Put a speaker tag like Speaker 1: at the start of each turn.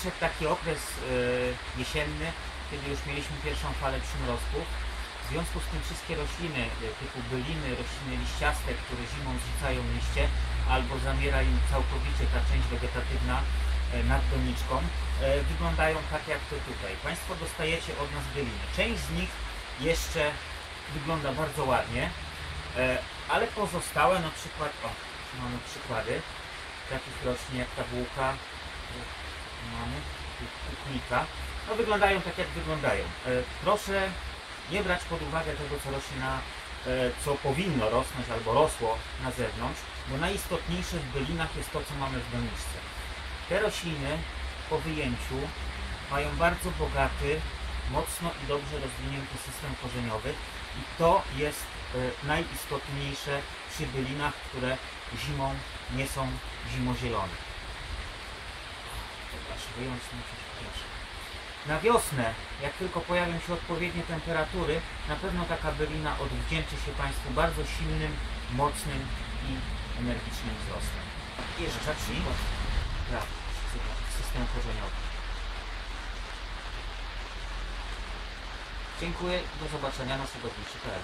Speaker 1: przyszedł taki okres e, jesienny, kiedy już mieliśmy pierwszą falę przymrozków. W związku z tym wszystkie rośliny e, typu byliny, rośliny liściaste, które zimą zrzucają liście albo zamiera im całkowicie ta część wegetatywna e, nad doniczką, wyglądają tak jak to tutaj. Państwo dostajecie od nas byliny. Część z nich jeszcze wygląda bardzo ładnie, ale pozostałe, na przykład, o, mamy przykłady takich roślin jak ta bułka, mamy kuknika, no wyglądają tak jak wyglądają. E, Proszę nie brać pod uwagę tego, co rośnie na, e, co powinno rosnąć albo rosło na zewnątrz, bo najistotniejsze w bylinach jest to, co mamy w doniczce. Te rośliny po wyjęciu mają bardzo bogaty, mocno i dobrze rozwinięty system korzeniowy i to jest e, najistotniejsze przy bylinach, które zimą nie są zimozielone. Wyjąć. Na wiosnę, jak tylko pojawią się odpowiednie temperatury, na pewno taka bylina odwdzięczy się Państwu bardzo silnym, mocnym i energicznym wzrostem. Jeszcze. Brawo, super, system korzeniowy. Dziękuję, do zobaczenia na sugowiczy.pl